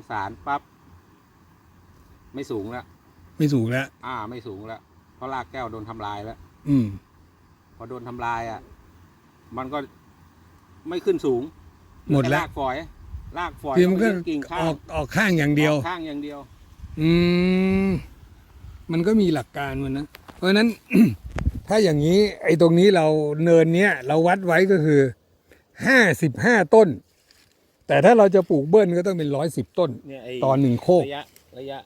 ำสารปั๊บไม่สูงแล้วไม่สูงแล้วอ่า ไม่สูงแล้วเพราะรากแก้วโดนทำลายแล้วอืม พอโดนทำลายอะ มันก็ไม่ขึ้นสูงหมดแล้วรากฝอย รากฝอยคือมันก็ยืนกิ่งข้าองอกออกข้างอย่างเดียวออกข้างอย่างเดียว อืมมันก็มีหลักการมันนะเพราะฉะนั้น ถ้าอย่างนี้ ไอ้ตรงนี้เราเนินเนี้ยเราวัดไว้ก็คือห้าสิบห้าต้น แต่ถ้าเราจะปลูกเบิ้ลก็ต้องเป็นร้อยสิบต้น เนี่ยไอ้ตอนหนึ่งโคก ระยะระยะ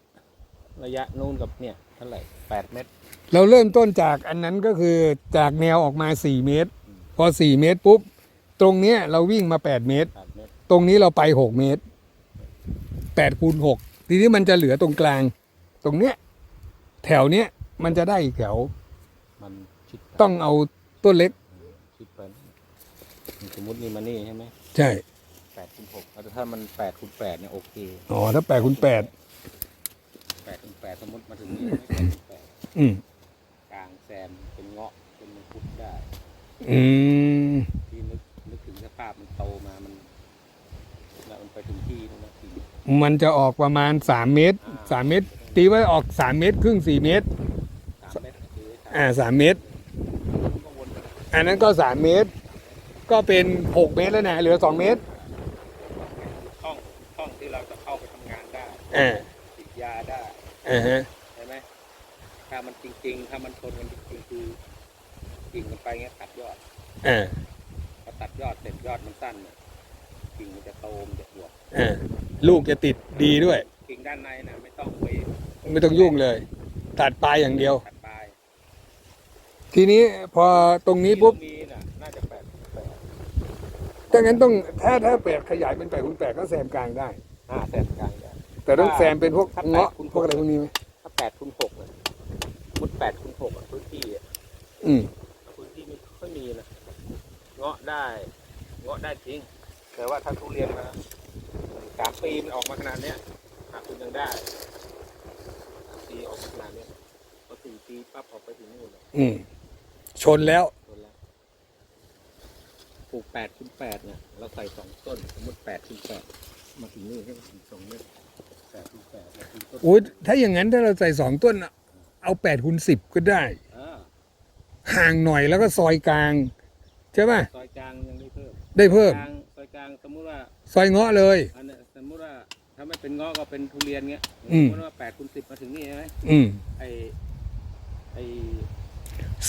ระยะนู่นกับเนี่ยเท่าไหร่แปดเมตร เราเริ่มต้นจากอันนั้นก็คือจากแนวออกมาสี่เมตร พอสี่เมตรปุ๊บ ตรงเนี้ยเราวิ่งมาแปดเมตร แปดเมตร ตรงนี้เราไปหกเมตรแปดคูณหกทีนี้มันจะเหลือตรงกลาง ตรงเนี้ยแถวเนี้ยมันจะได้อีกแถวมันชิดไปต้องเอาต้นเล็ก ชิดไปสมมตินี่มานี่ใช่ไหมใช่ แปดคูณหกแต่ถ้ามันแปดคูณแปดเนี่ยโอเคอ๋อถ้าแปดคูณแปดแปดคูณแปดสมมติมาถึงนี่แปดคูณแปดอืมกลางแซมเป็นเงาะเป็นมังคุดได้ อืมที่นึกนึกถึงสภาพมันโตมามันแล้วมันไปถึงที่นู่นนะถึงมันจะออกประมาณสามเมตรสามเมตร ตีไว้ออกสามเมตรครึ่งสี่เมตร สามเมตรก็คืออ่าสามเมตร ก็วนไปอันนั้นก็สามเมตร ก็เป็นหกเมตรแล้วนะเหลือสองเมตร ช่องช่องที่เราจะเข้าไปทำงานได้อ่าติดยาได้อ่าฮะ ใช่ไหมถ้ามันจริง ๆ ถ้ามันชนกันจริงๆคือกิ่งมันไปเงี้ยตัดยอดอ่าพอตัดยอดเสร็จยอดมันสั้นเนี่ยกิ่งมันจะโตมันจะอวบอ่าลูกจะติดดีด้วย กิ่งด้านในนะไม่ต้องไปไม่ต้องยุ่งเลย ตัดปลายอย่างเดียว ตัดปลายทีนี้พอตรงนี้ปุ๊บ ที่มีน่ะน่าจะแปดแปดถ้างั้นต้องถ้าถ้าแปดขยายเป็นแปดคูณแปดก็แซมกลางได้ห้าแสนกลางได้ แต่ต้องแซมเป็นพวกถ้าเงาะแปดคูณพวกอะไรพวกนี้ไหมถ้าแปดคูณหกอะมุดแปดคูณหกอะพื้นที่อะอืมพื้นที่ไม่ค่อยมีนะเงาะได้ เงาะได้จริง แต่ว่าถ้าทุเรียนมาสามปีมันออกมาขนาดเนี้ยหาคุณยังได้สามปีออกมาขนาดเนี้ยพอสี่ปีปั๊บออกไปถึงนู่นเลยอืมชนแล้วต้นแล้วปลูกแปดคูณแปดเนี่ยเราใส่สองต้น สมมติแปดคูณแปดมาถึงนี่ใช่ไหมถึงสองเมตร แปดคูณแปดแล้วถึงต้นอุ้ยถ้าอย่างนั้นถ้าเราใส่สองต้น เอาแปดคูณสิบก็ได้อ่าห่างหน่อยแล้วก็ซอยกลาง ใช่ป่ะซอยกลางยังได้เพิ่มได้เพิ่มกลางซอยกลางสมมุติว่าซอยเงาะเลยอันเนี้ยสมมุติว่าถ้าไม่เป็นเงาะก็เป็นทุเรียนเงี้ยอืสมมมติว่าแปดคูณสิบมาถึงนี่ใช่ไหมอืมไอไอ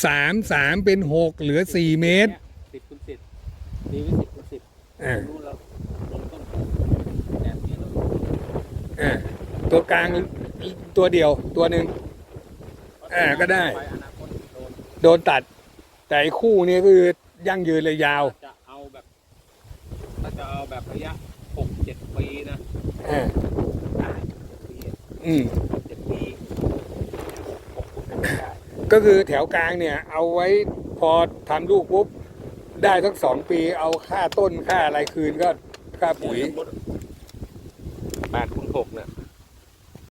สามสามเป็นหกเหลือสี่เมตรสิบคูณสิบตีไว้สิบคูณสิบอ่ารู้เราลงต้นแบบนี้เรา อ่าตัวกลางตัวเดียวตัวหนึ่งอ่าก็ได้ ปอนาคตโดนโดนตัด แต่ไอ้คู่นี้คือยั่งยืนเลยยาวถ้าจะเอาแบบ ถ้าจะเอาแบบระยะหกเจ็ดปีนะอ่าได้ปีอืม หกเจ็ดปีหกคูณได้ ก็คือแถวกลางเนี่ย เอาไว้พอทำลูกปุ๊บ ได้สักสองปี เอาค่าต้นค่าอะไรคืนก็ค่าปุ๋ย แปดคูณหกเนี่ย